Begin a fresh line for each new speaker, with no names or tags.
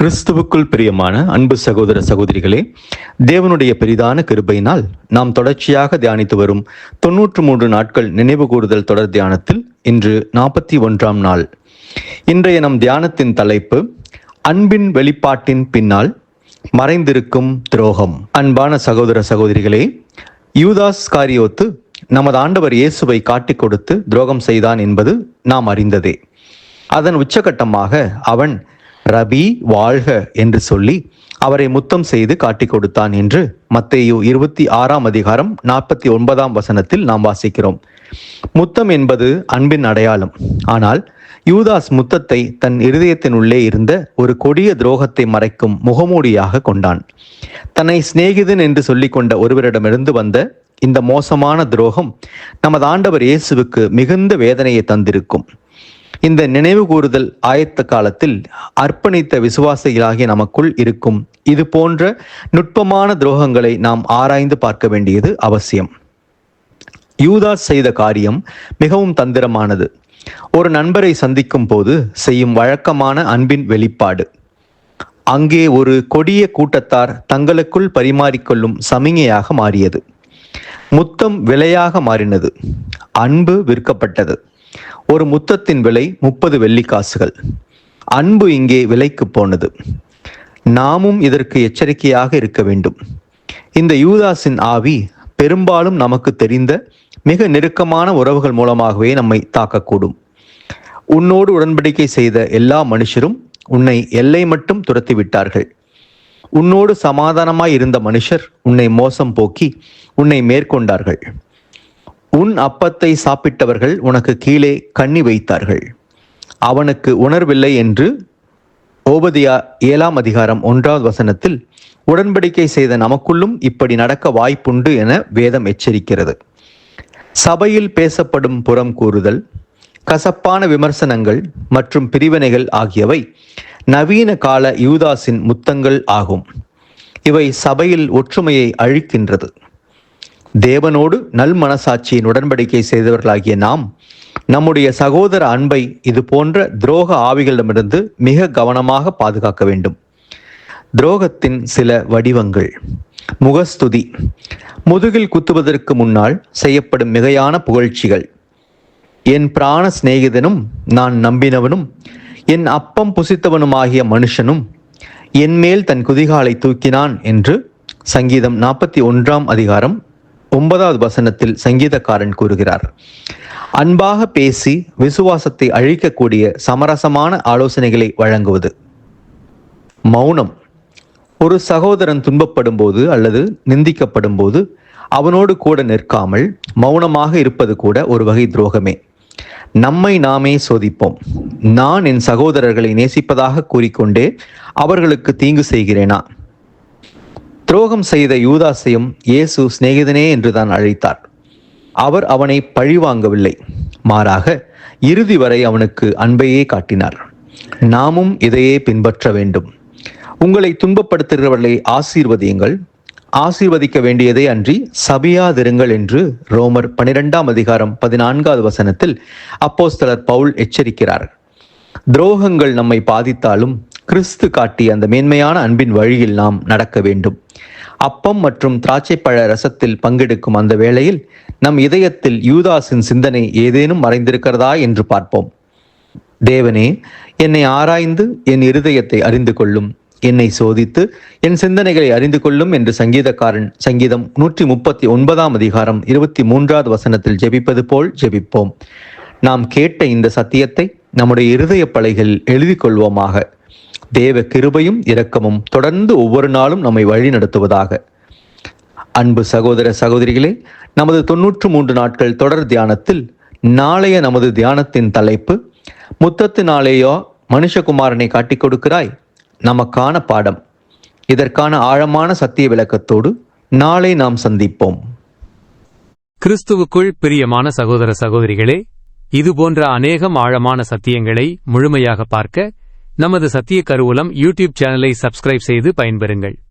கிறிஸ்துவுக்குள் பிரியமான அன்பு சகோதர சகோதரிகளே தேவனுடைய பெரிதான கிருபையினால் நாம் தொடர்ச்சியாக தியானித்து வரும் தொன்னூற்று மூன்று நாட்கள் நினைவு கூறுதல் தொடர் தியானத்தில் இன்று நாற்பத்தி ஒன்றாம் நாள். இன்றைய நம் தியானத்தின் தலைப்பு அன்பின் வெளிப்பாட்டின் பின்னால் மறைந்திருக்கும் துரோகம். அன்பான சகோதர சகோதரிகளே யூதாஸ் காரியோத்து நமது ஆண்டவர் இயேசுவை காட்டிக் கொடுத்து துரோகம் செய்தான் என்பது நாம் அறிந்ததே. அதன் உச்சகட்டமாக அவன் ரபி வாழ்க என்று சொல்லி அவரை முத்தம் செய்து காட்டிக் கொடுத்தான் என்று மத்தேயு இருபத்தி ஆறாம் அதிகாரம் நாற்பத்தி ஒன்பதாம் வசனத்தில் நாம் வாசிக்கிறோம். முத்தம் என்பது அன்பின் அடையாளம். ஆனால் யூதாஸ் முத்தத்தை தன் இருதயத்தின் உள்ளே இருந்த ஒரு கொடிய துரோகத்தை மறைக்கும் முகமூடியாக கொண்டான். தன்னை சிநேகிதன் என்று சொல்லிக்கொண்ட ஒருவரிடமிருந்து வந்த இந்த மோசமான துரோகம் நமது ஆண்டவர் இயேசுவுக்கு மிகுந்த வேதனையை தந்திருக்கும். இந்த நினைவு கூறுதல் ஆயத்த காலத்தில் அர்ப்பணித்த விசுவாசிகளாகிய நமக்குள் இருக்கும். இது போன்ற நுட்பமான துரோகங்களை நாம் ஆராய்ந்து பார்க்க வேண்டியது அவசியம். யூதாஸ் செய்த காரியம் மிகவும் தந்திரமானது. ஒரு நண்பரை சந்திக்கும் போது செய்யும் வழக்கமான அன்பின் வெளிப்பாடு. அங்கே ஒரு கொடிய கூட்டத்தார் தங்களுக்குள் பரிமாறிக்கொள்ளும் சமிகையாக மாறியது. முத்தம் விலையாக மாறினது. அன்பு விற்கப்பட்டது. ஒரு முத்தத்தின் விலை முப்பது வெள்ளிக்காசுகள் அன்பு இங்கே விலைக்கு போனது. நாமும் இதற்கு எச்சரிக்கையாக இருக்க வேண்டும். இந்த யூதாஸின் ஆவி பெரும்பாலும் நமக்கு தெரிந்த மிக நெருக்கமான உறவுகள் மூலமாகவே நம்மை தாக்கக்கூடும். உன்னோடு உடன்படிக்கை செய்த எல்லா மனுஷரும் உன்னை எல்லை மட்டும் துரத்தி விட்டார்கள். உன்னோடு சமாதானமாய் இருந்த மனுஷர் உன்னை மோசம் போக்கி உன்னை மேற்கொண்டார்கள். உன் அப்பத்தை சாப்பிட்டவர்கள் உனக்கு கீழே கண்ணி வைத்தார்கள். அவனுக்கு உணர்வில்லை என்று ஓபதியா ஏழாம் அதிகாரம் ஒன்றாவது வசனத்தில் உடன்படிக்கை செய்த நமக்குள்ளும் இப்படி நடக்க வாய்ப்புண்டு என வேதம் எச்சரிக்கிறது. சபையில் பேசப்படும் புறம் கூறுதல் கசப்பான விமர்சனங்கள் மற்றும் பிரிவினைகள் ஆகியவை நவீன கால யூதாஸின் முத்தங்கள் ஆகும். இவை சபையில் ஒற்றுமையை அழிக்கின்றது. தேவனோடு நல் மனசாட்சியின் உடன்படிக்கை செய்தவர்களாகிய நாம் நம்முடைய சகோதர அன்பை இது போன்ற துரோக ஆவிகளிடமிருந்து மிக கவனமாக பாதுகாக்க வேண்டும். துரோகத்தின் சில வடிவங்கள். முகஸ்துதி. முதுகில் குத்துவதற்கு முன்னால் செய்யப்படும் மிகையான புகழ்ச்சிகள். என் பிராண சிநேகிதனும் நான் நம்பினவனும் என் அப்பம் புசித்தவனுமாகிய மனுஷனும் என் மேல் தன் குதிகாலை தூக்கினான் என்று சங்கீதம் நாற்பத்தி ஒன்றாம் அதிகாரம் ஒன்பதாவது வசனத்தில் சங்கீதக்காரன் கூறுகிறார் அன்பாக பேசி விசுவாசத்தை அழிக்கக்கூடிய சமரசமான ஆலோசனைகளை வழங்குவது. மௌனம். ஒரு சகோதரன் துன்பப்படும் போது அல்லது நிந்திக்கப்படும் போது அவனோடு கூட நிற்காமல் மௌனமாக இருப்பது கூட ஒரு வகை துரோகமே. நம்மை நாமே சோதிப்போம். நான் என் சகோதரர்களை நேசிப்பதாக கூறிக்கொண்டே அவர்களுக்கு தீங்கு செய்கிறேனா? துரோகம் செய்த யூதாசையும் இயேசு சிநேகிதனே என்றுதான் அழைத்தார். அவர் அவனை பழிவாங்கவில்லை மாறாக இறுதி வரை அவனுக்கு அன்பையே காட்டினார். நாமும் இதையே பின்பற்ற வேண்டும். உங்களை துன்பப்படுத்துகிறவர்களை ஆசீர்வதியுங்கள். ஆசீர்வதிக்க வேண்டியதை அன்றி சபியாதிருங்கள் என்று ரோமர் பனிரெண்டாம் அதிகாரம் பதினான்காவது வசனத்தில் அப்போஸ்தலர் பவுல் எச்சரிக்கிறார். துரோகங்கள் நம்மை பாதித்தாலும் கிறிஸ்து காட்டிய அந்த மேன்மையான அன்பின் வழியில் நாம் நடக்க வேண்டும். அப்பம் மற்றும் திராட்சைப்பழ ரசத்தில் பங்கெடுக்கும் அந்த வேளையில் நம் இதயத்தில் யூதாஸின் சிந்தனை ஏதேனும் மறைந்திருக்கிறதா என்று பார்ப்போம். தேவனே என்னை ஆராய்ந்து என் இருதயத்தை அறிந்து கொள்ளும். என்னை சோதித்து என் சிந்தனைகளை அறிந்து கொள்ளும் என்று சங்கீதக்காரன் சங்கீதம் நூற்றி முப்பத்தி ஒன்பதாம் அதிகாரம் இருபத்தி மூன்றாவது வசனத்தில் ஜெபிப்பது போல் ஜெபிப்போம். நாம் கேட்ட இந்த சத்தியத்தை நம்முடைய இருதய பலைகளில் எழுதி கொள்வோமாக தேவ கிருபையும் இரக்கமும் தொடர்ந்து ஒவ்வொரு நாளும் நம்மை வழி நடத்துவதாக. அன்பு சகோதர சகோதரிகளே நமது தொன்னூற்று மூன்று நாட்கள் தொடர் தியானத்தில் நாளைய நமது தியானத்தின் தலைப்பு முத்தத்தினாலேயோ மனுஷகுமாரனை காட்டிக் கொடுக்கிறாய்? நமக்கான பாடம். இதற்கான ஆழமான சத்திய விளக்கத்தோடு நாளை நாம் சந்திப்போம்.
கிறிஸ்துவுக்குள் பிரியமான சகோதர சகோதரிகளே இதுபோன்ற அநேகம் ஆழமான சத்தியங்களை முழுமையாக பார்க்க நமது சத்திய கருவூலம் யூடியூப் சேனலை சப்ஸ்கிரைப் செய்து பயன்பெறுங்கள்.